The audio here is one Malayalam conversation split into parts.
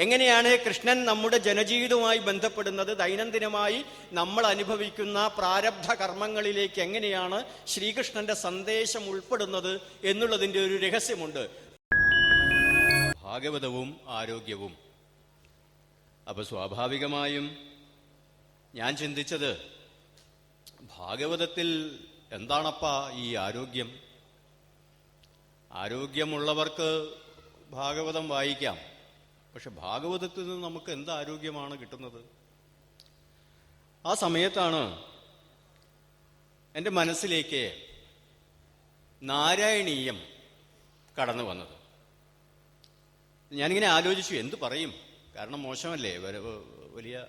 എങ്ങനെയാണ് കൃഷ്ണൻ നമ്മുടെ ജനജീവിതവുമായി ബന്ധപ്പെടുന്നത്? ദൈനംദിനമായി നമ്മൾ അനുഭവിക്കുന്ന പ്രാരബ്ധ കർമ്മങ്ങളിലേക്ക് എങ്ങനെയാണ് ശ്രീകൃഷ്ണന്റെ സന്ദേശം ഉൾപ്പെടുന്നത് എന്നുള്ളതിന്റെ ഒരു രഹസ്യമുണ്ട്. ഭാഗവതവും ആരോഗ്യവും. അപ്പൊ സ്വാഭാവികമായും ഞാൻ ചിന്തിച്ചത് ഭാഗവതത്തിൽ എന്താണപ്പാ ഈ ആരോഗ്യം? ആരോഗ്യമുള്ളവർക്ക് ഭാഗവതം വായിക്കാം. പക്ഷെ ഭാഗവതത്തിൽ നിന്ന് നമുക്ക് എന്ത് ആരോഗ്യമാണ് കിട്ടുന്നത്? ആ സമയത്താണ് എന്റെ മനസ്സിലേക്ക് നാരായണീയം കടന്നു വന്നത്. ഞാനിങ്ങനെ ആലോചിച്ചു എന്ത് പറയും? കാരണം മോശമല്ലേ? വലിയ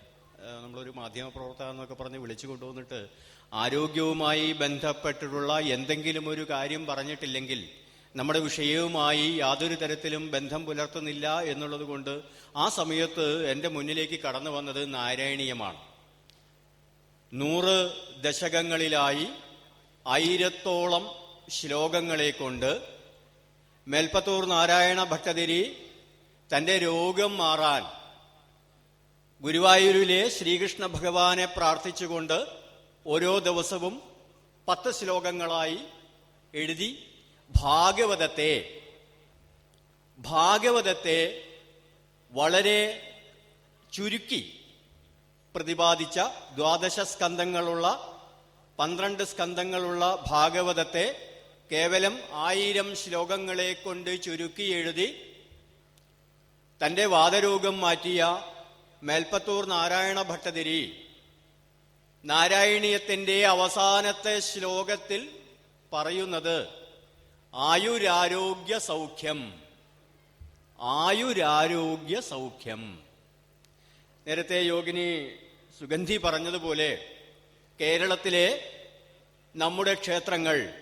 നമ്മളൊരു മാധ്യമ പ്രവർത്തകൻ എന്നൊക്കെ പറഞ്ഞ് വിളിച്ചു കൊണ്ടുവന്നിട്ട് ആരോഗ്യവുമായി ബന്ധപ്പെട്ടിട്ടുള്ള എന്തെങ്കിലും ഒരു കാര്യം പറഞ്ഞിട്ടില്ലെങ്കിൽ നമ്മുടെ വിഷയവുമായി യാതൊരു തരത്തിലും ബന്ധം പുലർത്തുന്നില്ല എന്നുള്ളത് കൊണ്ട് ആ സമയത്ത് എന്റെ മുന്നിലേക്ക് കടന്നു വന്നത് നാരായണീയമാണ്. നൂറ് ദശകങ്ങളിലായി ആയിരത്തോളം ശ്ലോകങ്ങളെ കൊണ്ട് മേൽപ്പത്തൂർ നാരായണ ഭട്ടതിരി തന്റെ രോഗം മാറാൻ ഗുരുവായൂരിലെ ശ്രീകൃഷ്ണ ഭഗവാനെ പ്രാർത്ഥിച്ചുകൊണ്ട് ഓരോ ദിവസവും പത്ത് ശ്ലോകങ്ങളായി എഴുതി ഭാഗവതത്തെ ഭാഗവതത്തെ വളരെ ചുരുക്കി പ്രതിപാദിച്ച ദ്വാദശ സ്കന്ധങ്ങളുള്ള പന്ത്രണ്ട് സ്കന്ധങ്ങളുള്ള ഭാഗവതത്തെ കേവലം ആയിരം ശ്ലോകങ്ങളെ കൊണ്ട് ചുരുക്കി എഴുതി തന്റെ വാദരോഗം മാറ്റിയ മേൽപ്പത്തൂർ നാരായണ ഭട്ടതിരി നാരായണീയത്തിന്റെ അവസാനത്തെ ശ്ലോകത്തിൽ പറയുന്നത് ആയുരാരോഗ്യ സൗഖ്യം. ആയുരാരോഗ്യ സൗഖ്യം. നേരത്തെ യോഗിനി സുഗന്ധി പറഞ്ഞതുപോലെ കേരളത്തിലെ നമ്മുടെ ക്ഷേത്രങ്ങൾ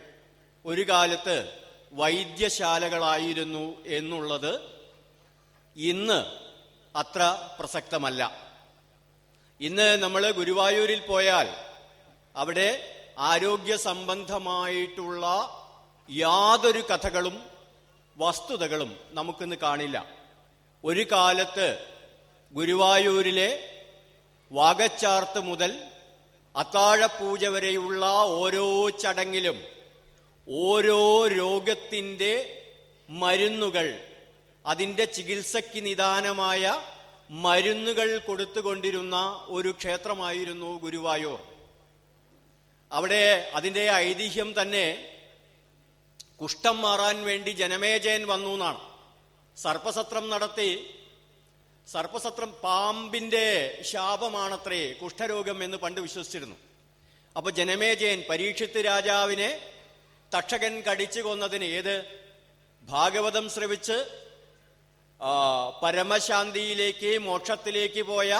ഒരു കാലത്ത് വൈദ്യശാലകളായിരുന്നു എന്നുള്ളത് ഇന്ന് അത്ര പ്രസക്തമല്ല. ഇന്ന് നമ്മൾ ഗുരുവായൂരിൽ പോയാൽ അവിടെ ആരോഗ്യ സംബന്ധമായിട്ടുള്ള യാതൊരു കഥകളും വസ്തുതകളും നമുക്കിന്ന് കാണില്ല. ഒരു കാലത്ത് ഗുരുവായൂരിലെ വാഗച്ചാർത്ത് മുതൽ അത്താഴപൂജ വരെയുള്ള ഓരോ ചടങ്ങിലും ഓരോ രോഗത്തിന്റെ മരുന്നുകൾ അതിന്റെ ചികിത്സയ്ക്ക് നിദാനമായ മരുന്നുകൾ കൊടുത്തുകൊണ്ടിരുന്ന ഒരു ക്ഷേത്രമായിരുന്നു ഗുരുവായൂർ. അവിടെ അതിന്റെ ഐതിഹ്യം തന്നെ കുഷ്ഠം മാറാൻ വേണ്ടി ജനമേജയൻ വന്നു എന്നാണ്. സർപ്പസത്രം നടത്തി സർപ്പസത്രം പാമ്പിന്റെ ശാപമാണത്രേ കുഷ്ഠരോഗം എന്ന് പണ്ട് വിശ്വസിച്ചിരുന്നു. അപ്പൊ ജനമേജയൻ പരീക്ഷിത് രാജാവിനെ തക്ഷകൻ കടിച്ചു കൊന്നതിന് ഏത്? ഭാഗവതം ശ്രവിച്ച് പരമശാന്തിയിലേക്ക് മോക്ഷത്തിലേക്ക് പോയ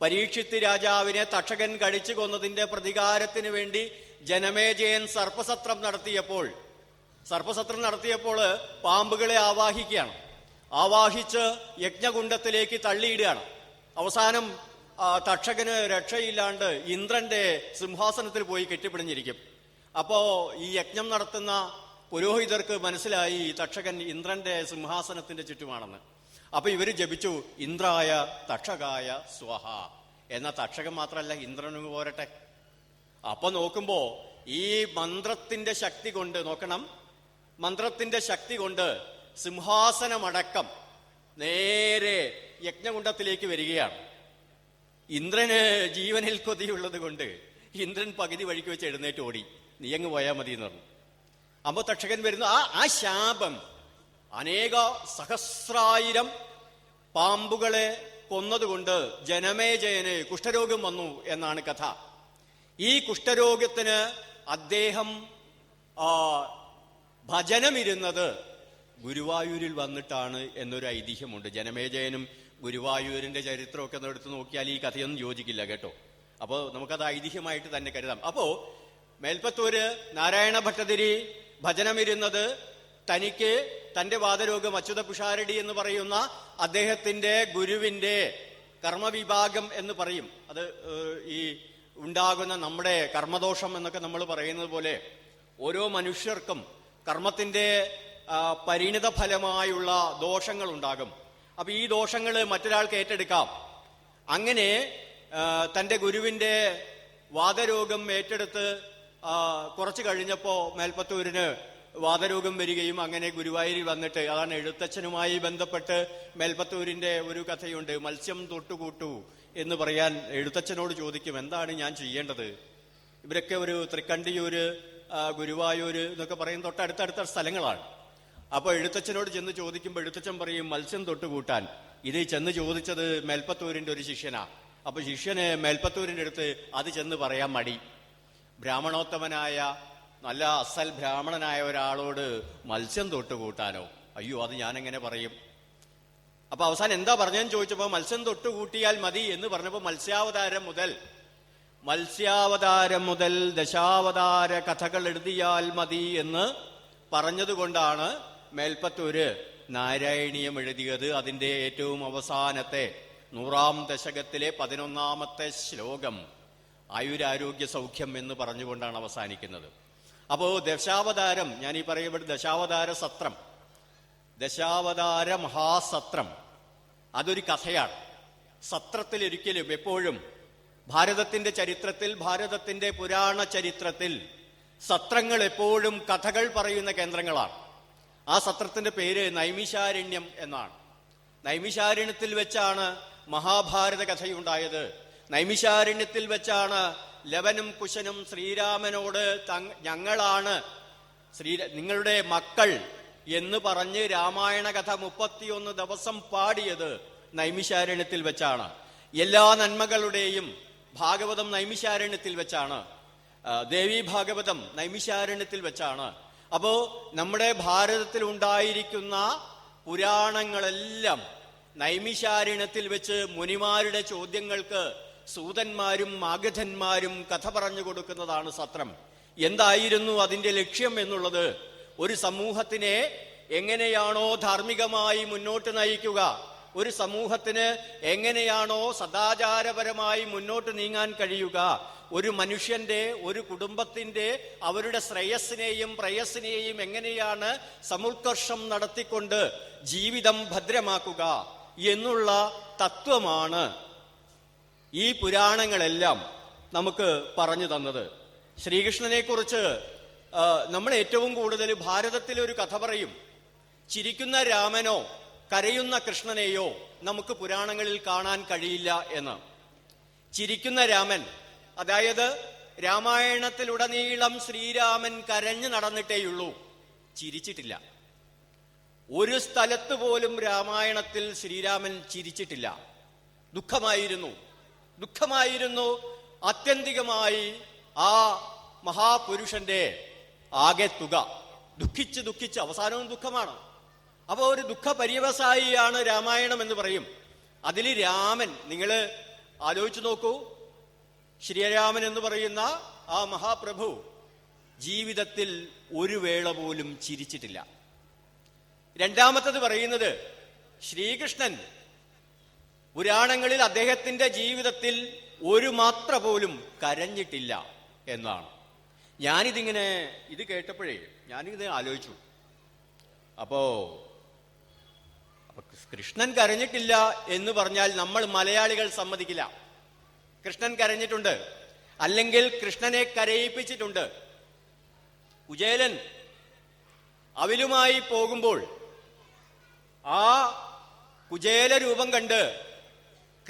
പരീക്ഷിത് രാജാവിനെ തക്ഷകൻ കടിച്ചു കൊന്നതിന്റെ പ്രതികാരത്തിന് വേണ്ടി ജനമേജയൻ സർപ്പസത്രം നടത്തിയപ്പോൾ സർപ്പസത്രം നടത്തിയപ്പോൾ പാമ്പുകളെ ആവാഹിക്കുകയാണ്. ആവാഹിച്ച് യജ്ഞകുണ്ടത്തിലേക്ക് തള്ളിയിടുകയാണ്. അവസാനം തക്ഷകന് രക്ഷയില്ലാണ്ട് ഇന്ദ്രന്റെ സിംഹാസനത്തിൽ പോയി കെട്ടിപ്പിടിഞ്ഞിരിക്കും. അപ്പോ ഈ യജ്ഞം നടത്തുന്ന പുരോഹിതർക്ക് മനസ്സിലായി തക്ഷകൻ ഇന്ദ്രന്റെ സിംഹാസനത്തിന്റെ ചുറ്റുമാണെന്ന്. അപ്പൊ ഇവർ ജപിച്ചു ഇന്ദ്രായ തക്ഷകായ സ്വഹ. എന്ന തക്ഷകൻ മാത്രമല്ല ഇന്ദ്രനും പോരട്ടെ. അപ്പൊ നോക്കുമ്പോ ഈ മന്ത്രത്തിന്റെ ശക്തി കൊണ്ട് നോക്കണം മന്ത്രത്തിന്റെ ശക്തി കൊണ്ട് സിംഹാസനമടക്കം നേരെ യജ്ഞകുണ്ടത്തിലേക്ക് വരികയാണ്. ഇന്ദ്രന് ജീവനിൽ കൊതിയുള്ളത് കൊണ്ട് ഇന്ദ്രൻ പകുതി വഴിക്ക് വെച്ച് എഴുന്നേറ്റ് ഓടി. നീ അങ്ങ് പോയാൽ മതി എന്ന് പറഞ്ഞു. അമ്പ തക്ഷകൻ വരുന്നു ആ ആ ശാപം. അനേക സഹസ്രായിരം പാമ്പുകളെ കൊന്നതുകൊണ്ട് ജനമേജയന് കുഷ്ഠരോഗം വന്നു എന്നാണ് കഥ. ഈ കുഷ്ഠരോഗത്തിന് അദ്ദേഹം ഭജനമിരുന്നത് ഗുരുവായൂരിൽ വന്നിട്ടാണ് എന്നൊരു ഐതിഹ്യമുണ്ട്. ജനമേജയനും ഗുരുവായൂരിന്റെ ചരിത്രമൊക്കെ എടുത്ത് നോക്കിയാൽ ഈ കഥയൊന്നും യോജിക്കില്ല കേട്ടോ. അപ്പോൾ നമുക്കത് ഐതിഹ്യമായിട്ട് തന്നെ കരുതാം. അപ്പോ മേൽപ്പത്തൂര് നാരായണ ഭട്ടതിരി ഭജനമിരുന്നത് തനിക്ക് തന്റെ വാദരോഗം അച്യുത പുഷാരടി എന്ന് പറയുന്ന അദ്ദേഹത്തിന്റെ ഗുരുവിന്റെ കർമ്മവിഭാഗം എന്ന് പറയും. അത് ഈ ഉണ്ടാകുന്ന നമ്മുടെ കർമ്മദോഷം എന്നൊക്കെ നമ്മൾ പറയുന്നത് പോലെ ഓരോ മനുഷ്യർക്കും കർമ്മത്തിന്റെ പരിണിത ഫലമായുള്ള ദോഷങ്ങൾ ഉണ്ടാകും അപ്പൊ ഈ ദോഷങ്ങൾ മറ്റൊരാൾക്ക് ഏറ്റെടുക്കാം. അങ്ങനെ തന്റെ ഗുരുവിന്റെ വാദരോഗം ഏറ്റെടുത്ത് കുറച്ചു കുറച്ച് കഴിഞ്ഞപ്പോൾ മേൽപ്പത്തൂരിന് വാദരോഗം വരികയും അങ്ങനെ ഗുരുവായൂരിൽ വന്നിട്ട് അതാണ് എഴുത്തച്ഛനുമായി ബന്ധപ്പെട്ട് മേൽപ്പത്തൂരിന്റെ ഒരു കഥയുണ്ട് മത്സ്യം തൊട്ടുകൂട്ടു എന്ന് പറയാൻ എഴുത്തച്ഛനോട് ചോദിക്കും എന്താണ് ഞാൻ ചെയ്യേണ്ടത്? ഇവരൊക്കെ ഒരു തൃക്കണ്ടിയൂര് ആ, ഗുരുവായൂര് എന്നൊക്കെ പറയും തൊട്ടടുത്തടുത്ത സ്ഥലങ്ങളാണ്. അപ്പോൾ എഴുത്തച്ഛനോട് ചെന്ന് ചോദിക്കുമ്പോൾ എഴുത്തച്ഛൻ പറയും മത്സ്യം തൊട്ട് കൂട്ടാൻ. ഇത് ചെന്ന് ചോദിച്ചത് മേൽപ്പത്തൂരിന്റെ ഒരു ശിഷ്യനാ. അപ്പൊ ശിഷ്യന് മേൽപ്പത്തൂരിന്റെ അടുത്ത് അത് ചെന്ന് പറയാൻ മടി. ബ്രാഹ്മണോത്തമനായ നല്ല അസൽ ബ്രാഹ്മണനായ ഒരാളോട് മത്സ്യം തൊട്ട് കൂട്ടാനോ? അയ്യോ അത് ഞാനെങ്ങനെ പറയും? അപ്പൊ അവസാനം എന്താ പറഞ്ഞെന്ന് ചോദിച്ചപ്പോൾ മത്സ്യം തൊട്ട് കൂട്ടിയാൽ മതി എന്ന് പറഞ്ഞപ്പോൾ മത്സ്യാവതാരം മുതൽ മത്സ്യാവതാരം മുതൽ ദശാവതാര കഥകൾ എഴുതിയാൽ മതി എന്ന് പറഞ്ഞതുകൊണ്ടാണ് മേൽപ്പത്തൂര് നാരായണീയം എഴുതിയത്. അതിന്റെ ഏറ്റവും അവസാനത്തെ നൂറാം ദശകത്തിലെ പതിനൊന്നാമത്തെ ശ്ലോകം ആയുരാരോഗ്യ സൗഖ്യം എന്ന് പറഞ്ഞുകൊണ്ടാണ് അവസാനിക്കുന്നത്. അപ്പോ ദശാവതാരം ഞാൻ ഈ പറയപ്പെട്ട ദശാവതാര സത്രം ദശാവതാര മഹാസത്രം അതൊരു കഥയാണ്. സത്രത്തിൽ ഒരിക്കലും എപ്പോഴും ഭാരതത്തിന്റെ ചരിത്രത്തിൽ ഭാരതത്തിന്റെ പുരാണ ചരിത്രത്തിൽ സത്രങ്ങൾ എപ്പോഴും കഥകൾ പറയുന്ന കേന്ദ്രങ്ങളാണ്. ആ സത്രത്തിന്റെ പേര് നൈമിശാരണ്യം എന്നാണ്. നൈമിശാരണ്യത്തിൽ വെച്ചാണ് മഹാഭാരത കഥയുണ്ടായത്. നൈമിശാരണ്യത്തിൽ വെച്ചാണ് ലവനും കുശനും ശ്രീരാമനോട് ഞങ്ങളാണ് ശ്രീ നിങ്ങളുടെ മക്കൾ എന്ന് പറഞ്ഞ് രാമായണ കഥ മുപ്പത്തിയൊന്ന് ദിവസം പാടിയത് നൈമിശാരണ്യത്തിൽ വെച്ചാണ്. എല്ലാ നന്മകളുടെയും ഭാഗവതം നൈമിശാരണ്യത്തിൽ വെച്ചാണ്. ദേവി ഭാഗവതം നൈമിശാരണ്യത്തിൽ വെച്ചാണ്. അപ്പോ നമ്മുടെ ഭാരതത്തിൽ ഉണ്ടായിരിക്കുന്ന പുരാണങ്ങളെല്ലാം നൈമിശാരണ്യത്തിൽ വെച്ച് മുനിമാരുടെ ചോദ്യങ്ങൾക്ക് സൂതന്മാരും മാഗധന്മാരും കഥ പറഞ്ഞു കൊടുക്കുന്നതാണ് സത്രം. എന്തായിരുന്നു അതിന്റെ ലക്ഷ്യം എന്നുള്ളത് ഒരു സമൂഹത്തിനെ എങ്ങനെയാണോ ധാർമ്മികമായി മുന്നോട്ട് നയിക്കുക ഒരു സമൂഹത്തിന് എങ്ങനെയാണോ സദാചാരപരമായി മുന്നോട്ട് നീങ്ങാൻ കഴിയുക ഒരു മനുഷ്യന്റെ ഒരു കുടുംബത്തിന്റെ അവരുടെ ശ്രേയസ്സിനെയും പ്രയസ്സിനെയും എങ്ങനെയാണ് സമുൽക്കർഷം നടത്തിക്കൊണ്ട് ജീവിതം ഭദ്രമാക്കുക എന്നുള്ള തത്വമാണ് ഈ പുരാണങ്ങളെല്ലാം നമുക്ക് പറഞ്ഞു തന്നത്. ശ്രീകൃഷ്ണനെ കുറിച്ച് നമ്മൾ ഏറ്റവും കൂടുതൽ ഭാരതത്തിലെ ഒരു കഥ പറയും. ചിരിക്കുന്ന രാമനോ കരയുന്ന കൃഷ്ണനെയോ നമുക്ക് പുരാണങ്ങളിൽ കാണാൻ കഴിയില്ല എന്ന്. ചിരിക്കുന്ന രാമൻ അതായത് രാമായണത്തിലുടനീളം ശ്രീരാമൻ കരഞ്ഞു നടന്നിട്ടേയുള്ളൂ ചിരിച്ചിട്ടില്ല. ഒരു സ്ഥലത്ത് പോലും രാമായണത്തിൽ ശ്രീരാമൻ ചിരിച്ചിട്ടില്ല. ദുഃഖമായിരുന്നു. ദുഃഖമായിരുന്നു ആത്യന്തികമായി ആ മഹാപുരുഷന്റെ ആകെ തുക. ദുഃഖിച്ച് ദുഃഖിച്ച് അവസാനവും ദുഃഖമാണ്. അപ്പൊ ഒരു ദുഃഖ പര്യവസായിയാണ് രാമായണം എന്ന് പറയും. അതിൽ രാമൻ നിങ്ങൾ ആലോചിച്ചു നോക്കൂ. ശ്രീരാമൻ എന്ന് പറയുന്ന ആ മഹാപ്രഭു ജീവിതത്തിൽ ഒരു വേള പോലും ചിരിച്ചിട്ടില്ല. രണ്ടാമത്തത് പറയുന്നത് ശ്രീകൃഷ്ണൻ പുരാണങ്ങളിൽ അദ്ദേഹത്തിന്റെ ജീവിതത്തിൽ ഒരു മാത്ര പോലും കരഞ്ഞിട്ടില്ല എന്നാണ്. ഞാനിതിങ്ങനെ ഇത് കേട്ടപ്പോഴേ ഞാനിത് ആലോചിച്ചു. അപ്പോ അപ്പൊ കൃഷ്ണൻ കരഞ്ഞിട്ടില്ല എന്ന് പറഞ്ഞാൽ നമ്മൾ മലയാളികൾ സമ്മതിക്കില്ല. കൃഷ്ണൻ കരഞ്ഞിട്ടുണ്ട്. അല്ലെങ്കിൽ കൃഷ്ണനെ കരയിപ്പിച്ചിട്ടുണ്ട്. കുചേലൻ അവിലുമായി പോകുമ്പോൾ ആ കുചേല രൂപം കണ്ട്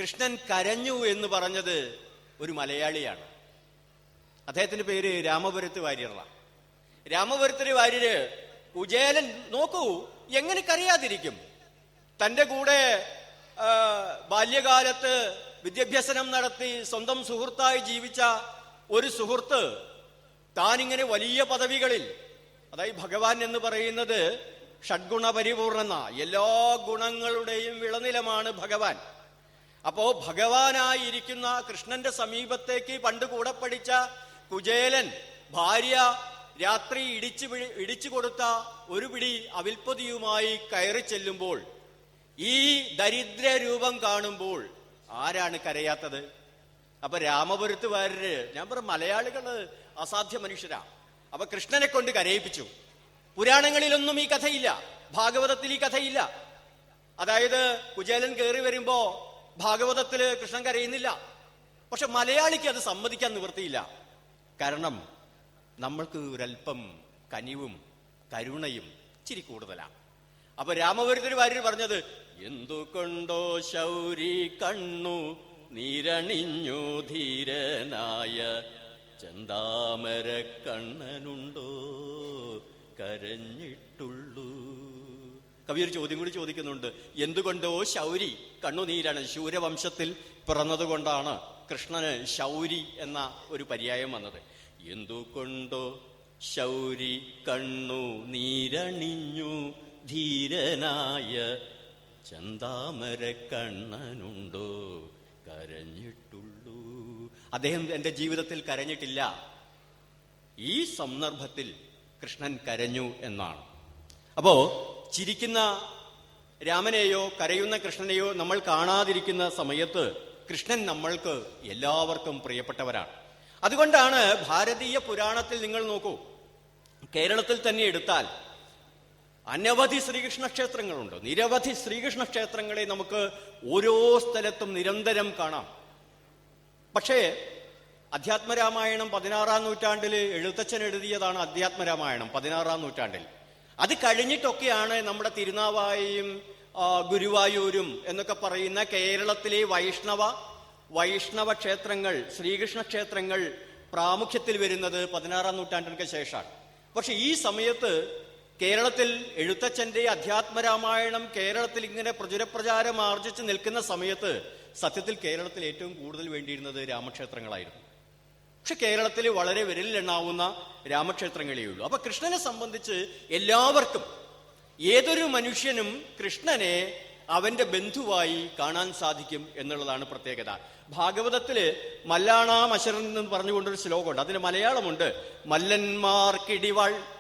കൃഷ്ണൻ കരഞ്ഞു എന്ന് പറഞ്ഞത് ഒരു മലയാളിയാണ്. അദ്ദേഹത്തിന്റെ പേര് രാമപുരത്ത് വാര്യറാണ്. രാമപുരത്തിന് വാര്യര് കുചേലൻ നോക്കൂ എങ്ങനെ കരയാതിരിക്കും? തന്റെ കൂടെ ബാല്യകാലത്ത് വിദ്യാഭ്യാസനം നടത്തി സ്വന്തം സുഹൃത്തായി ജീവിച്ച ഒരു സുഹൃത്ത് താനിങ്ങനെ വലിയ പദവികളിൽ അതായത് ഭഗവാൻ എന്ന് പറയുന്നത് ഷഡ്ഗുണ എല്ലാ ഗുണങ്ങളുടെയും വിളനിലമാണ് ഭഗവാൻ. അപ്പോ ഭഗവാനായിരിക്കുന്ന കൃഷ്ണന്റെ സമീപത്തേക്ക് പണ്ട് കൂടെ പഠിച്ച കുചേലൻ ഭാര്യ രാത്രി ഇടിച്ചു ഇടിച്ചു കൊടുത്ത ഒരു പിടി അവിൽപ്പതിയുമായി കയറി ചെല്ലുമ്പോൾ ഈ ദരിദ്ര രൂപം കാണുമ്പോൾ ആരാണ് കരയാത്തത്? അപ്പൊ രാമപുരത്ത് വാര്യര് ഞാൻ പറ മലയാളികൾ അസാധ്യ മനുഷ്യരാ. അപ്പൊ കൃഷ്ണനെ കൊണ്ട് കരയിപ്പിച്ചു. പുരാണങ്ങളിലൊന്നും ഈ കഥയില്ല. ഭാഗവതത്തിൽ ഈ കഥയില്ല. അതായത് കുചേലൻ കയറി വരുമ്പോ ഭാഗവതത്തിൽ കൃഷ്ണൻ കരയുന്നില്ല. പക്ഷെ മലയാളിക്ക് അത് സമ്മതിക്കാൻ നിവൃത്തിയില്ല. കാരണം നമ്മൾക്ക് ഒരല്പം കനിവും കരുണയും ഇച്ചിരി കൂടുതലാണ് അപ്പൊ രാമപുരത്തിന് വാര്യർ പറഞ്ഞത് എന്തുകൊണ്ടോ ശൗരി കണ്ണു നിരണിഞ്ഞു ധീരനായ ചന്താമര കണ്ണനുണ്ടോ കരഞ്ഞിട്ടുള്ളു? കവി ഒരു ചോദ്യം കൂടി ചോദിക്കുന്നുണ്ട് എന്തുകൊണ്ടോ ശൗരി കണ്ണുനീരാണ് ശൂരവംശത്തിൽ പിറന്നതുകൊണ്ടാണ് കൃഷ്ണന് ശൗരി എന്ന ഒരു പര്യായം വന്നത്. എന്തുകൊണ്ടോ ശൗരി കണ്ണു നീരണിഞ്ഞു ധീരനായ ചന്താമര കണ്ണനുണ്ടോ കരഞ്ഞിട്ടുള്ളൂ. അദ്ദേഹം എന്റെ ജീവിതത്തിൽ കരഞ്ഞിട്ടില്ല. ഈ സന്ദർഭത്തിൽ കൃഷ്ണൻ കരഞ്ഞു എന്നാണ്. അപ്പോ ചിരിക്കുന്ന രാമനെയോ കരയുന്ന കൃഷ്ണനെയോ നമ്മൾ കാണാതിരിക്കുന്ന സമയത്ത് കൃഷ്ണൻ നമ്മൾക്ക് എല്ലാവർക്കും പ്രിയപ്പെട്ടവരാണ്. അതുകൊണ്ടാണ് ഭാരതീയ പുരാണത്തിൽ നിങ്ങൾ നോക്കൂ. കേരളത്തിൽ തന്നെ എടുത്താൽ അനവധി ശ്രീകൃഷ്ണ ക്ഷേത്രങ്ങളുണ്ട് നിരവധി ശ്രീകൃഷ്ണ ക്ഷേത്രങ്ങളെ നമുക്ക് ഓരോ സ്ഥലത്തും നിരന്തരം കാണാം. പക്ഷേ അധ്യാത്മരാമായണം പതിനാറാം നൂറ്റാണ്ടിൽ എഴുത്തച്ഛൻ എഴുതിയതാണ് അധ്യാത്മരാമായണം പതിനാറാം നൂറ്റാണ്ടിൽ. അത് കഴിഞ്ഞിട്ടൊക്കെയാണ് നമ്മുടെ തിരുനാവായയും ഗുരുവായൂരും എന്നൊക്കെ പറയുന്ന കേരളത്തിലെ വൈഷ്ണവ വൈഷ്ണവ ക്ഷേത്രങ്ങൾ ശ്രീകൃഷ്ണ ക്ഷേത്രങ്ങൾ പ്രാമുഖ്യത്തിൽ വരുന്നത് പതിനാറാം നൂറ്റാണ്ടിനൊക്കെ ശേഷമാണ്. പക്ഷെ ഈ സമയത്ത് കേരളത്തിൽ എഴുത്തച്ഛന്റെ അധ്യാത്മരാമായണം കേരളത്തിൽ ഇങ്ങനെ പ്രചുരപ്രചാരം ആർജിച്ച് നിൽക്കുന്ന സമയത്ത് സത്യത്തിൽ കേരളത്തിൽ ഏറ്റവും കൂടുതൽ വേണ്ടിയിരുന്നത് രാമക്ഷേത്രങ്ങളായിരുന്നു. പക്ഷെ കേരളത്തിൽ വളരെ വിരലിലെണ്ണാവുന്ന രാമക്ഷേത്രങ്ങളേ ഉള്ളൂ. അപ്പൊ കൃഷ്ണനെ സംബന്ധിച്ച് എല്ലാവർക്കും ഏതൊരു മനുഷ്യനും കൃഷ്ണനെ അവന്റെ ബന്ധുവായി കാണാൻ സാധിക്കും എന്നുള്ളതാണ് പ്രത്യേകത. ഭാഗവതത്തിൽ മല്ലാണാം അശരൻ എന്ന് പറഞ്ഞുകൊണ്ടൊരു ശ്ലോകമുണ്ട്. അതിന് മലയാളമുണ്ട്. മല്ലന്മാർക്കിടിവാൾ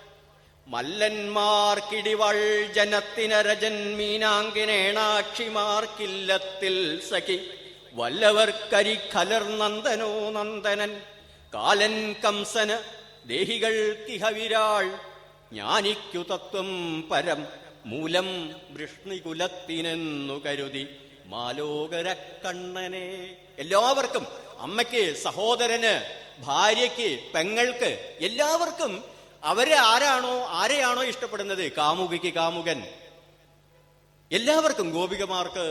മല്ലന്മാർക്കിടിവൾ ജനത്തിനരജൻ മീനാങ്കിനേണാക്ഷിമാർക്കില്ലത്തിൽ സഖി. വല്ലവർക്കരി കലർ നന്ദനോ നന്ദനൻ. കാലൻ കംസന് ദേഹികൾ തിഹവിരാൾ. ജ്ഞാനിക്കു തത്വം പരം മൂലം വൃഷ്ണികുലത്തിനെന്നു കരുതി. മാലോകരക്കണ്ണനെ. എല്ലാവർക്കും അമ്മയ്ക്ക് സഹോദരന് ഭാര്യയ്ക്ക് പെങ്ങൾക്ക് എല്ലാവർക്കും അവരെ ആരാണോ ആരെയാണോ ഇഷ്ടപ്പെടുന്നത്? കാമുകിക്ക് കാമുകൻ. എല്ലാവർക്കും ഗോപികമാർക്ക്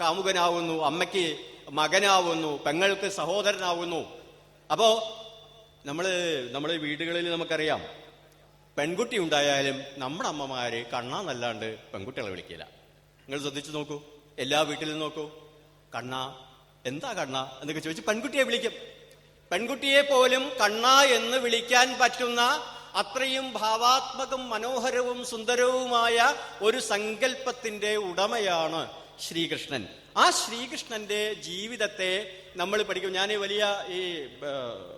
കാമുകനാവുന്നു അമ്മയ്ക്ക് മകനാവുന്നു പെങ്ങൾക്ക് സഹോദരനാവുന്നു. അപ്പോ നമ്മൾ നമ്മുടെ വീടുകളിൽ നമുക്കറിയാം പെൺകുട്ടി ഉണ്ടായാലും നമ്മുടെ അമ്മമാര് കണ്ണാന്നല്ലാണ്ട് പെൺകുട്ടികളെ വിളിക്കില്ല. നിങ്ങൾ ശ്രദ്ധിച്ചു നോക്കൂ. എല്ലാ വീട്ടിലും നോക്കൂ. കണ്ണ എന്താ കണ്ണ എന്നൊക്കെ ചോദിച്ച് പെൺകുട്ടിയെ വിളിക്കും. പെൺകുട്ടിയെ പോലും കണ്ണ എന്ന് വിളിക്കാൻ പറ്റുന്ന അത്രയും ഭാവാത്മകം മനോഹരവും സുന്ദരവുമായ ഒരു സങ്കല്പത്തിന്റെ ഉടമയാണ് ശ്രീകൃഷ്ണൻ. ആ ശ്രീകൃഷ്ണന്റെ ജീവിതത്തെ നമ്മൾ പഠിക്കും. ഞാൻ വലിയ ഈ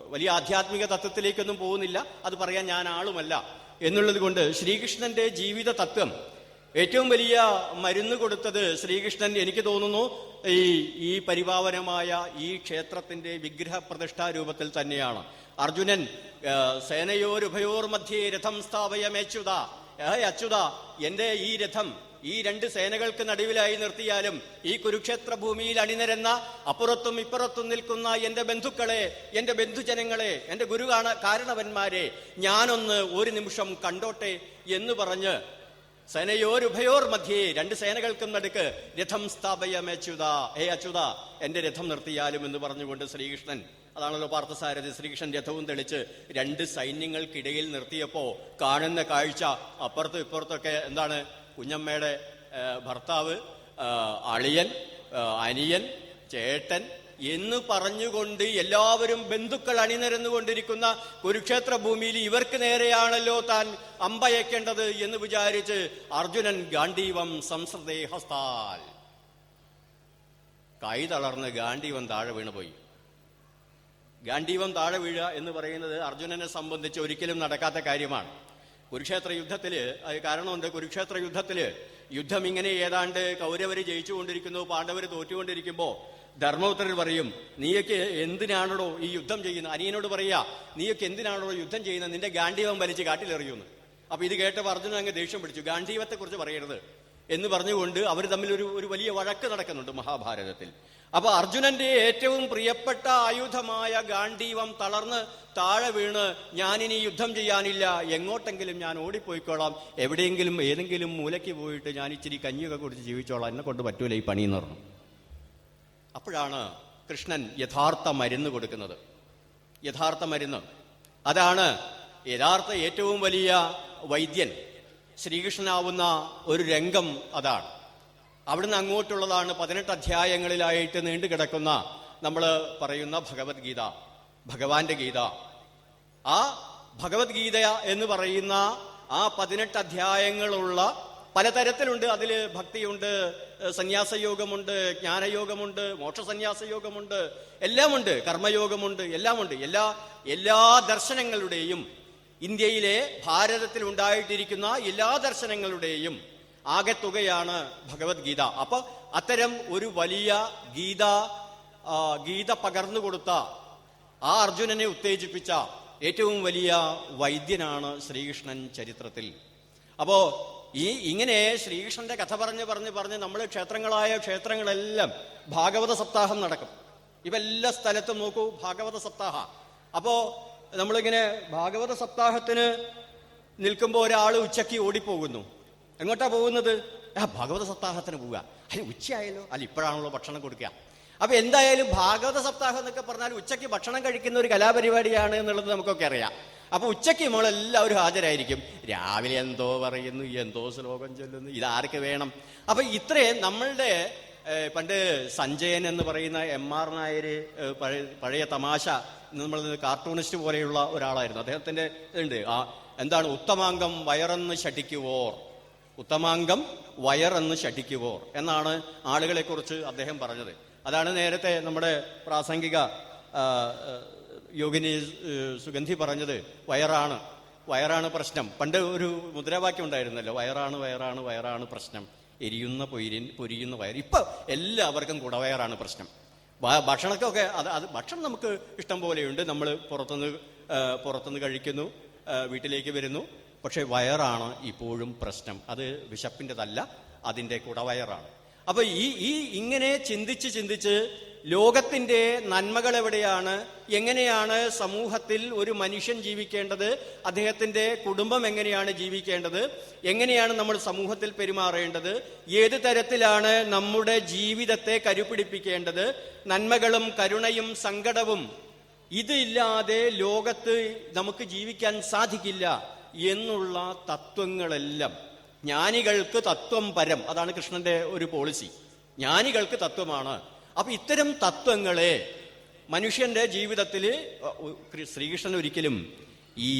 വലിയ ആധ്യാത്മിക തത്വത്തിലേക്കൊന്നും പോകുന്നില്ല. അത് പറയാൻ ഞാൻ ആളുമല്ല. എന്നുള്ളത് കൊണ്ട് ശ്രീകൃഷ്ണന്റെ ജീവിത തത്വം ഏറ്റവും വലിയ മരുന്ന് കൊടുത്തത് ശ്രീകൃഷ്ണൻ എനിക്ക് തോന്നുന്നു ഈ ഈ പരിപാവനമായ ഈ ക്ഷേത്രത്തിന്റെ വിഗ്രഹ പ്രതിഷ്ഠാ രൂപത്തിൽ തന്നെയാണ്. അർജുനൻ സേനയോരുഭയോർ മധ്യേ രഥം സ്ഥാപയമേച്ചുത. ഏ അച്യുത എന്റെ ഈ രഥം ഈ രണ്ട് സേനകൾക്ക് നടുവിലായി നിർത്തിയാലും ഈ കുരുക്ഷേത്ര ഭൂമിയിൽ അണിനിരന്ന അപ്പുറത്തും ഇപ്പുറത്തും നിൽക്കുന്ന എന്റെ ബന്ധുക്കളെ എന്റെ ബന്ധുജനങ്ങളെ എന്റെ ഗുരു കാരണവന്മാരെ ഞാനൊന്ന് ഒരു നിമിഷം കണ്ടോട്ടെ എന്ന് പറഞ്ഞ് സേനയോരുഭയോർ മധ്യേ രണ്ട് സേനകൾക്കും നടുക്ക് രഥം സ്ഥാപയമച്യുത ഹേ അച്യുത എന്റെ രഥം നിർത്തിയാലും എന്ന് പറഞ്ഞുകൊണ്ട് ശ്രീകൃഷ്ണൻ അതാണല്ലോ പാർത്ഥസാരഥി ശ്രീകൃഷ്ണൻ രഥവും തെളിച്ച് രണ്ട് സൈന്യങ്ങൾക്കിടയിൽ നിർത്തിയപ്പോ കാണുന്ന കാഴ്ച അപ്പുറത്തും ഇപ്പുറത്തൊക്കെ എന്താണ്? കുഞ്ഞമ്മയുടെ ഭർത്താവ് അളിയൻ അനിയൻ ചേട്ടൻ എന്ന് പറഞ്ഞുകൊണ്ട് എല്ലാവരും ബന്ധുക്കൾ അണിനിരന്നുകൊണ്ടിരിക്കുന്ന കുരുക്ഷേത്ര ഭൂമിയിൽ ഇവർക്ക് നേരെയാണല്ലോ താൻ അമ്പയക്കേണ്ടത് എന്ന് വിചാരിച്ച് അർജുനൻ ഗാന്ധീവം സംസൃതേ ഹസ്താൽ കൈ തളർന്ന് ഗാന്ധീവം താഴെ വീണുപോയി. ഗാന്ധീവം താഴെ വീഴുക എന്ന് പറയുന്നത് അർജുനനെ സംബന്ധിച്ച് ഒരിക്കലും നടക്കാത്ത കാര്യമാണ്. കുരുക്ഷേത്ര യുദ്ധത്തിൽ അത് കാരണമുണ്ട് കുരുക്ഷേത്ര യുദ്ധത്തിൽ യുദ്ധം ഇങ്ങനെ ഏതാണ്ട് കൗരവർ ജയിച്ചുകൊണ്ടിരിക്കുന്നു പാണ്ഡവര് തോറ്റുകൊണ്ടിരിക്കുമ്പോ ധർമ്മപുത്രർ പറയും നീയൊക്കെ എന്തിനാണോ ഈ യുദ്ധം ചെയ്യുന്നത്? അനിയനോട് പറയാ നീയൊക്കെ എന്തിനാണോ യുദ്ധം ചെയ്യുന്നത്? നിന്റെ ഗാന്ധീവം വലിച്ച് കാട്ടിലെറിയുന്നു. അപ്പൊ ഇത് കേട്ടപ്പോൾ അർജുനൻ അങ്ങ് ദേഷ്യം പിടിച്ചു. ഗാന്ധീവത്തെ കുറിച്ച് പറയരുത് എന്ന് പറഞ്ഞുകൊണ്ട് അവർ തമ്മിൽ ഒരു ഒരു വലിയ വഴക്ക് നടക്കുന്നുണ്ട് മഹാഭാരതത്തിൽ. അപ്പൊ അർജുനന്റെ ഏറ്റവും പ്രിയപ്പെട്ട ആയുധമായ ഗാന്ധീവം തളർന്ന് താഴെ വീണ് ഞാനിനി യുദ്ധം ചെയ്യാനില്ല. എങ്ങോട്ടെങ്കിലും ഞാൻ ഓടിപ്പോയിക്കോളാം. എവിടെയെങ്കിലും ഏതെങ്കിലും മൂലയ്ക്ക് പോയിട്ട് ഞാൻ ഇച്ചിരി കഞ്ഞിയൊക്കെ കുടിച്ച് ജീവിച്ചോളാം. എന്നെ കൊണ്ട് പറ്റൂല ഈ പണി എന്ന് പറഞ്ഞു. അപ്പോഴാണ് കൃഷ്ണൻ യഥാർത്ഥ മരുന്ന് കൊടുക്കുന്നത്. യഥാർത്ഥ മരുന്ന്. അതാണ് യഥാർത്ഥ ഏറ്റവും വലിയ വൈദ്യൻ. ശ്രീകൃഷ്ണനാവുന്ന ഒരു രംഗം അതാണ്. അവിടുന്ന് അങ്ങോട്ടുള്ളതാണ് പതിനെട്ട് അധ്യായങ്ങളിലായിട്ട് നീണ്ടു കിടക്കുന്ന നമ്മൾ പറയുന്ന ഭഗവത്ഗീത ഭഗവാന്റെ ഗീത. ആ ഭഗവത്ഗീത എന്ന് പറയുന്ന ആ പതിനെട്ട് അധ്യായങ്ങളുള്ള പലതരത്തിലുണ്ട്. അതിൽ ഭക്തിയുണ്ട് സന്യാസയോഗമുണ്ട് ജ്ഞാനയോഗമുണ്ട് മോക്ഷസന്യാസയോഗമുണ്ട് എല്ലാമുണ്ട് കർമ്മയോഗമുണ്ട് എല്ലാമുണ്ട്. എല്ലാ എല്ലാ ദർശനങ്ങളുടെയും ഇന്ത്യയിലെ ഭാരതത്തിൽ ഉണ്ടായിട്ടിരിക്കുന്ന എല്ലാ ദർശനങ്ങളുടെയും ആകെത്തുകയാണ് ഭഗവത്ഗീത. അപ്പൊ അത്തരം ഒരു വലിയ ഗീത ഗീത പകർന്നു കൊടുത്ത ആ അർജുനനെ ഉത്തേജിപ്പിച്ച ഏറ്റവും വലിയ വൈദ്യനാണ് ശ്രീകൃഷ്ണൻ ചരിത്രത്തിൽ. അപ്പോ ഈ ഇങ്ങനെ ശ്രീകൃഷ്ണന്റെ കഥ പറഞ്ഞ് പറഞ്ഞ് പറഞ്ഞ് നമ്മൾ ക്ഷേത്രങ്ങളായ ക്ഷേത്രങ്ങളെല്ലാം ഭാഗവത സപ്താഹം നടക്കും. ഇവ എല്ലാ സ്ഥലത്തും നോക്കൂ ഭാഗവത സപ്താഹ. അപ്പോ നമ്മളിങ്ങനെ ഭാഗവത സപ്താഹത്തിന് നിൽക്കുമ്പോൾ ഒരാൾ ഉച്ചയ്ക്ക് ഓടിപ്പോകുന്നു. എങ്ങോട്ടാ പോകുന്നത്? ആ ഭാഗവത സപ്താഹത്തിന് പോവുക. അല്ല ഉച്ചയായാലോ അല്ല ഇപ്പോഴാണല്ലോ ഭക്ഷണം കൊടുക്കുക. അപ്പൊ എന്തായാലും ഭാഗവത സപ്താഹം എന്നൊക്കെ പറഞ്ഞാൽ ഉച്ചയ്ക്ക് ഭക്ഷണം കഴിക്കുന്ന ഒരു കലാപരിപാടിയാണ് എന്നുള്ളത് നമുക്കൊക്കെ അറിയാം. അപ്പൊ ഉച്ചയ്ക്ക് നമ്മളെല്ലാവരും ഹാജരായിരിക്കും. രാവിലെ എന്തോ പറയുന്നു എന്തോ ശ്ലോകം ചൊല്ലുന്നു ഇതാർക്ക് വേണം? അപ്പൊ ഇത്രയും നമ്മളുടെ പണ്ട് സഞ്ജയൻ എന്ന് പറയുന്ന എം ആർ നായർ പഴയ തമാശ നമ്മൾ കാർട്ടൂണിസ്റ്റ് പോലെയുള്ള ഒരാളായിരുന്നു. അദ്ദേഹത്തിന്റെ ഉണ്ട് ആ എന്താണ്? ഉത്തമാംഗം വയറെന്ന് ശഠിക്കുവോർ. ഉത്തമാംഗം വയറെന്ന് ശഠിക്കുവോർ എന്നാണ് ആളുകളെ കുറിച്ച് അദ്ദേഹം പറഞ്ഞത്. അതാണ് നേരത്തെ നമ്മുടെ പ്രാസംഗിക യോഗിനി സുഗന്ധി പറഞ്ഞത് വയറാണ്. വയറാണ് പ്രശ്നം. പണ്ട് ഒരു മുദ്രാവാക്യം ഉണ്ടായിരുന്നല്ലോ വയറാണ് വയറാണ് വയറാണ് പ്രശ്നം. എരിയുന്ന പൊരിൻ പൊരിയുന്ന വയർ. ഇപ്പൊ എല്ലാവർക്കും കുടവയറാണ് പ്രശ്നം. ഭക്ഷണമൊക്കെ അത് അത് ഭക്ഷണം നമുക്ക് ഇഷ്ടം പോലെയുണ്ട്. നമ്മൾ പുറത്തുനിന്ന് പുറത്തുനിന്ന് കഴിക്കുന്നു വീട്ടിലേക്ക് വരുന്നു. പക്ഷേ വയറാണ് ഇപ്പോഴും പ്രശ്നം. അത് വിശപ്പിന്റെതല്ല അതിന്റെ കുടവയറാണ്. അപ്പോൾ ഈ ഈ ഇങ്ങനെ ചിന്തിച്ച് ചിന്തിച്ച് ലോകത്തിന്റെ നന്മകൾ എവിടെയാണ് എങ്ങനെയാണ് സമൂഹത്തിൽ ഒരു മനുഷ്യൻ ജീവിക്കേണ്ടത്? അദ്ദേഹത്തിന്റെ കുടുംബം എങ്ങനെയാണ് ജീവിക്കേണ്ടത്? എങ്ങനെയാണ് നമ്മൾ സമൂഹത്തിൽ പെരുമാറേണ്ടത്? ഏത് തരത്തിലാണ് നമ്മുടെ ജീവിതത്തെ കരുപിടിപ്പിക്കേണ്ടത്? നന്മകളും കരുണയും സങ്കടവും ഇതില്ലാതെ ലോകത്ത് നമുക്ക് ജീവിക്കാൻ സാധിക്കില്ല എന്നുള്ള തത്വങ്ങളെല്ലാം. ജ്ഞാനികൾക്ക് തത്വം പരം. അതാണ് കൃഷ്ണന്റെ ഒരു പോളിസി ജ്ഞാനികൾക്ക് തത്വമാണ്. അപ്പൊ ഇത്തരം തത്വങ്ങളെ മനുഷ്യന്റെ ജീവിതത്തിൽ ശ്രീകൃഷ്ണൻ ഒരിക്കലും ഈ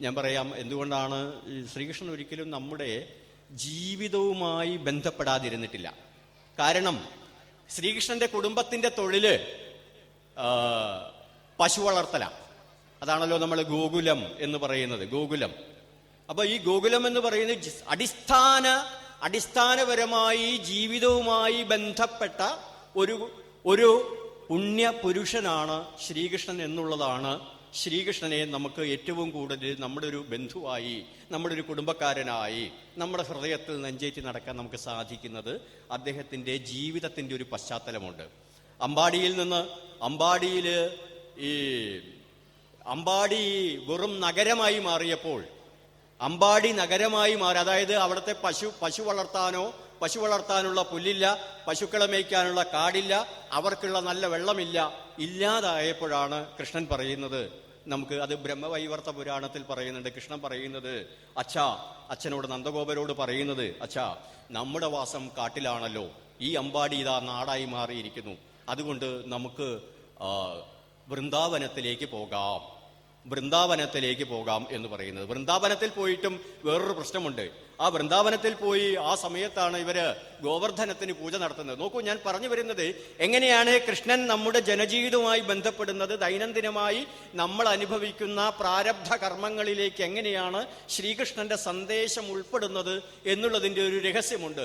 ഞാൻ പറയാം എന്തുകൊണ്ടാണ് ശ്രീകൃഷ്ണൻ ഒരിക്കലും നമ്മുടെ ജീവിതവുമായി ബന്ധപ്പെടാതിരുന്നിട്ടില്ല. കാരണം ശ്രീകൃഷ്ണന്റെ കുടുംബത്തിന്റെ തൊഴിൽ പശു വളർത്തല. അതാണല്ലോ നമ്മൾ ഗോകുലം എന്ന് പറയുന്നത് ഗോകുലം. അപ്പൊ ഈ ഗോകുലം എന്ന് പറയുന്നത് അടിസ്ഥാന അടിസ്ഥാനപരമായി ജീവിതവുമായി ബന്ധപ്പെട്ട ഒരു ഒരു പുണ്യ പുരുഷനാണ് ശ്രീകൃഷ്ണൻ എന്നുള്ളതാണ് ശ്രീകൃഷ്ണനെ നമുക്ക് ഏറ്റവും കൂടുതൽ നമ്മുടെ ഒരു ബന്ധുവായി നമ്മുടെ ഒരു കുടുംബക്കാരനായി നമ്മുടെ ഹൃദയത്തിൽ നെഞ്ചേറ്റി നടക്കാൻ നമുക്ക് സാധിക്കുന്നത് അദ്ദേഹത്തിന്റെ ജീവിതത്തിന്റെ ഒരു പശ്ചാത്തലമുണ്ട്. അമ്പാടിയിൽ നിന്ന് അമ്പാടിയിൽ ഈ അമ്പാടി വെറും നഗരമായി മാറിയപ്പോൾ അമ്പാടി നഗരമായി മാറി അതായത് അവിടുത്തെ പശു പശു വളർത്താനോ പശു വളർത്താനുള്ള പുല്ലില്ല പശുക്കളെ മേയ്ക്കാനുള്ള കാടില്ല അവർക്കുള്ള നല്ല വെള്ളമില്ല ഇല്ലാതായപ്പോഴാണ് കൃഷ്ണൻ പറയുന്നത്. നമുക്ക് അത് ബ്രഹ്മവൈവർത്ത പുരാണത്തിൽ പറയുന്നുണ്ട്. കൃഷ്ണൻ പറയുന്നത് അച്ഛാ അച്ഛനോട് നന്ദഗോപരോട് പറയുന്നത് അച്ഛാ നമ്മുടെ വാസം കാട്ടിലാണല്ലോ. ഈ അമ്പാടി ഇതാ നാടായി മാറിയിരിക്കുന്നു. അതുകൊണ്ട് നമുക്ക് വൃന്ദാവനത്തിലേക്ക് പോകാം. വൃന്ദാവനത്തിലേക്ക് പോകാം എന്ന് പറയുന്നത്. വൃന്ദാവനത്തിൽ പോയിട്ടും വേറൊരു പ്രശ്നമുണ്ട്. ആ വൃന്ദാവനത്തിൽ പോയി ആ സമയത്താണ് ഇവർ ഗോവർദ്ധനത്തിന് പൂജ നടത്തുന്നത്. നോക്കൂ ഞാൻ പറഞ്ഞു വരുന്നത് എങ്ങനെയാണ് കൃഷ്ണൻ നമ്മുടെ ജനജീവിതവുമായി ബന്ധപ്പെടുന്നത് ദൈനംദിനമായി നമ്മൾ അനുഭവിക്കുന്ന പ്രാരബ്ധ കർമ്മങ്ങളിലേക്ക് എങ്ങനെയാണ് ശ്രീകൃഷ്ണന്റെ സന്ദേശം ഉൾപ്പെടുന്നത് എന്നുള്ളതിന്റെ ഒരു രഹസ്യമുണ്ട്.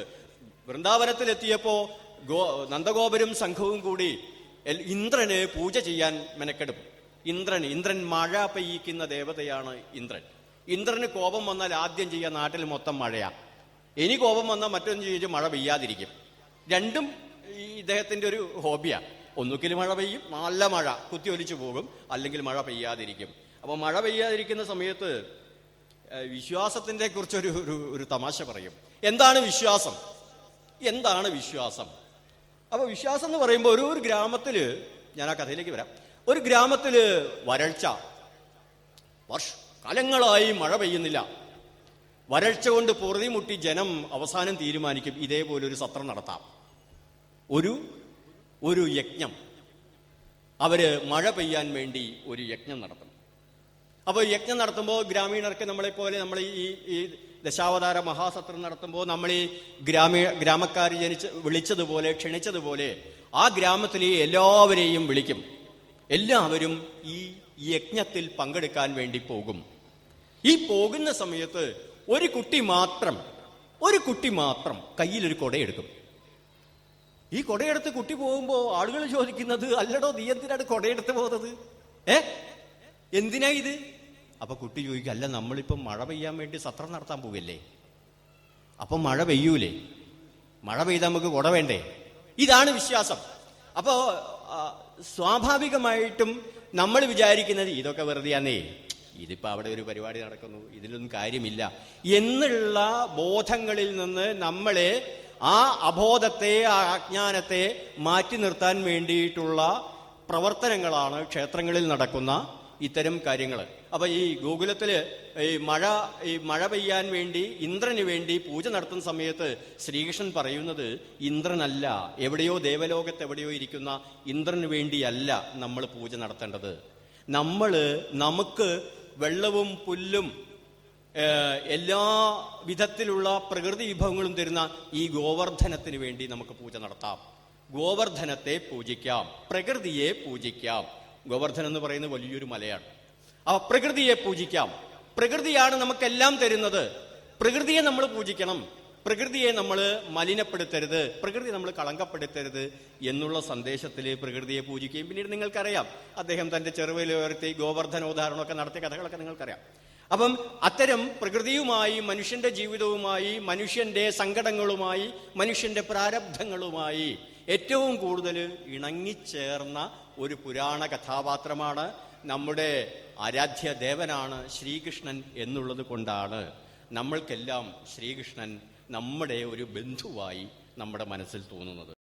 വൃന്ദാവനത്തിലെത്തിയപ്പോ ഗോ നന്ദഗോപരും സംഘവും കൂടി ഇന്ദ്രന് പൂജ ചെയ്യാൻ മെനക്കെടും. ഇന്ദ്രൻ ഇന്ദ്രൻ മഴ പെയ്യിക്കുന്ന ദേവതയാണ് ഇന്ദ്രൻ. ഇന്ദ്രന് കോപം വന്നാൽ ആദ്യം ചെയ്യുക നാട്ടിൽ മൊത്തം മഴയാ. ഇനി കോപം വന്നാൽ മറ്റൊന്ന് ചോദിച്ചു മഴ പെയ്യാതിരിക്കും. രണ്ടും ഈ ഇദ്ദേഹത്തിന്റെ ഒരു ഹോബിയാണ് ഒന്നുകിൽ മഴ പെയ്യും നല്ല മഴ കുത്തി ഒലിച്ചു പോകും അല്ലെങ്കിൽ മഴ പെയ്യാതിരിക്കും. അപ്പോൾ മഴ പെയ്യാതിരിക്കുന്ന സമയത്ത് വിശ്വാസത്തിന്റെ കുറിച്ചൊരു ഒരു ഒരു തമാശ പറയും. എന്താണ് വിശ്വാസം? എന്താണ് വിശ്വാസം? അപ്പോൾ വിശ്വാസം എന്ന് പറയുമ്പോൾ ഒരു ഒരു ഗ്രാമത്തിൽ ഞാൻ ആ കഥയിലേക്ക് വരാം. ഒരു ഗ്രാമത്തിൽ വരൾച്ച വർഷ കാലങ്ങളായി മഴ പെയ്യുന്നില്ല. വരൾച്ച കൊണ്ട് പൊറുതിമുട്ടി ജനം അവസാനം തീരുമാനിക്കും ഇതേപോലെ ഒരു സത്രം നടത്താം. ഒരു ഒരു യജ്ഞം. അവർ മഴ പെയ്യാൻ വേണ്ടി ഒരു യജ്ഞം നടത്തും അപ്പോൾ യജ്ഞം നടത്തുമ്പോൾ ഗ്രാമീണർക്ക് നമ്മളെ പോലെ നമ്മൾ ഈ ഈ ദശാവതാര മഹാസത്രം നടത്തുമ്പോൾ നമ്മൾ ഈ ഗ്രാമീ ഗ്രാമക്കാർ ജനിച്ച് വിളിച്ചതുപോലെ ക്ഷണിച്ചതുപോലെ ആ ഗ്രാമത്തിലെ എല്ലാവരെയും വിളിക്കും. എല്ലാവരും ഈ യജ്ഞത്തിൽ പങ്കെടുക്കാൻ വേണ്ടി പോകും. ഈ പോകുന്ന സമയത്ത് ഒരു കുട്ടി മാത്രം ഒരു കുട്ടി മാത്രം കയ്യിലൊരു കൊടയെടുക്കും. ഈ കൊടയെടുത്ത് കുട്ടി പോകുമ്പോൾ ആളുകൾ ചോദിക്കുന്നത് അല്ലടോ നീ എന്തിനാണ് കൊടയെടുത്ത് പോകുന്നത്? ഏ? എന്തിനാ ഇത്? അപ്പൊ കുട്ടി ചോദിക്കും അല്ല നമ്മളിപ്പം മഴ പെയ്യാൻ വേണ്ടി സത്രം നടത്താൻ പോവില്ലേ അപ്പൊ മഴ പെയ്യൂലേ? മഴ പെയ്താൽ നമുക്ക് കുട വേണ്ടേ? ഇതാണ് വിശ്വാസം. അപ്പോ സ്വാഭാവികമായിട്ടും നമ്മൾ വിചാരിക്കുന്നത് ഇതൊക്കെ വെറുതെയാന്നേ. ഇതിപ്പോ അവിടെ ഒരു പരിപാടി നടക്കുന്നു. ഇതിലൊന്നും കാര്യമില്ല. എന്നുള്ള ബോധങ്ങളിൽ നിന്ന് നമ്മളെ ആ അബോധത്തെ ആ അജ്ഞാനത്തെ മാറ്റി നിർത്താൻ വേണ്ടിയിട്ടുള്ള പ്രവർത്തനങ്ങളാണ് ക്ഷേത്രങ്ങളിൽ നടക്കുന്ന ഇത്തരം കാര്യങ്ങൾ. അപ്പൊ ഈ ഗോകുലത്തിൽ ഈ മഴ ഈ മഴ പെയ്യാൻ വേണ്ടി ഇന്ദ്രന് വേണ്ടി പൂജ നടത്തുന്ന സമയത്ത് ശ്രീകൃഷ്ണൻ പറയുന്നത് ഇന്ദ്രനല്ല. എവിടെയോ ദേവലോകത്ത് എവിടെയോ ഇരിക്കുന്ന ഇന്ദ്രന് വേണ്ടിയല്ല നമ്മൾ പൂജ നടത്തേണ്ടത്. നമ്മൾ നമുക്ക് വെള്ളവും പുല്ലും എല്ലാ വിധത്തിലുള്ള പ്രകൃതി വിഭവങ്ങളും തരുന്ന ഈ ഗോവർദ്ധനത്തിന് വേണ്ടി നമുക്ക് പൂജ നടത്താം. ഗോവർദ്ധനത്തെ പൂജിക്കാം പ്രകൃതിയെ പൂജിക്കാം. ഗോവർദ്ധനം എന്ന് പറയുന്നത് വലിയൊരു മലയാണ്. ആ പ്രകൃതിയെ പൂജിക്കാം. പ്രകൃതിയാണ് നമുക്കെല്ലാം തരുന്നത്. പ്രകൃതിയെ നമ്മൾ പൂജിക്കണം. പ്രകൃതിയെ നമ്മൾ മലിനപ്പെടുത്തരുത് പ്രകൃതി നമ്മൾ കളങ്കപ്പെടുത്തരുത് എന്നുള്ള സന്ദേശത്തിൽ പ്രകൃതിയെ പൂജിക്കുകയും പിന്നീട് നിങ്ങൾക്കറിയാം. അദ്ദേഹം തന്റെ ചെറുവിലുയർത്തി ഗോവർദ്ധനോദാഹരണമൊക്കെ നടത്തിയ കഥകളൊക്കെ നിങ്ങൾക്കറിയാം. അപ്പം അത്തരം പ്രകൃതിയുമായി മനുഷ്യന്റെ ജീവിതവുമായി മനുഷ്യന്റെ സങ്കടങ്ങളുമായി മനുഷ്യന്റെ പ്രാരബ്ധങ്ങളുമായി ഏറ്റവും കൂടുതൽ ഇണങ്ങിച്ചേർന്ന ഒരു പുരാണ കഥാപാത്രമാണ് നമ്മുടെ ആരാധ്യ ദേവനാണ് ശ്രീകൃഷ്ണൻ എന്നുള്ളത് കൊണ്ടാണ് നമ്മൾക്കെല്ലാം ശ്രീകൃഷ്ണൻ നമ്മുടെ ഒരു ബന്ധുവായി നമ്മുടെ മനസ്സിൽ തോന്നുന്നത്.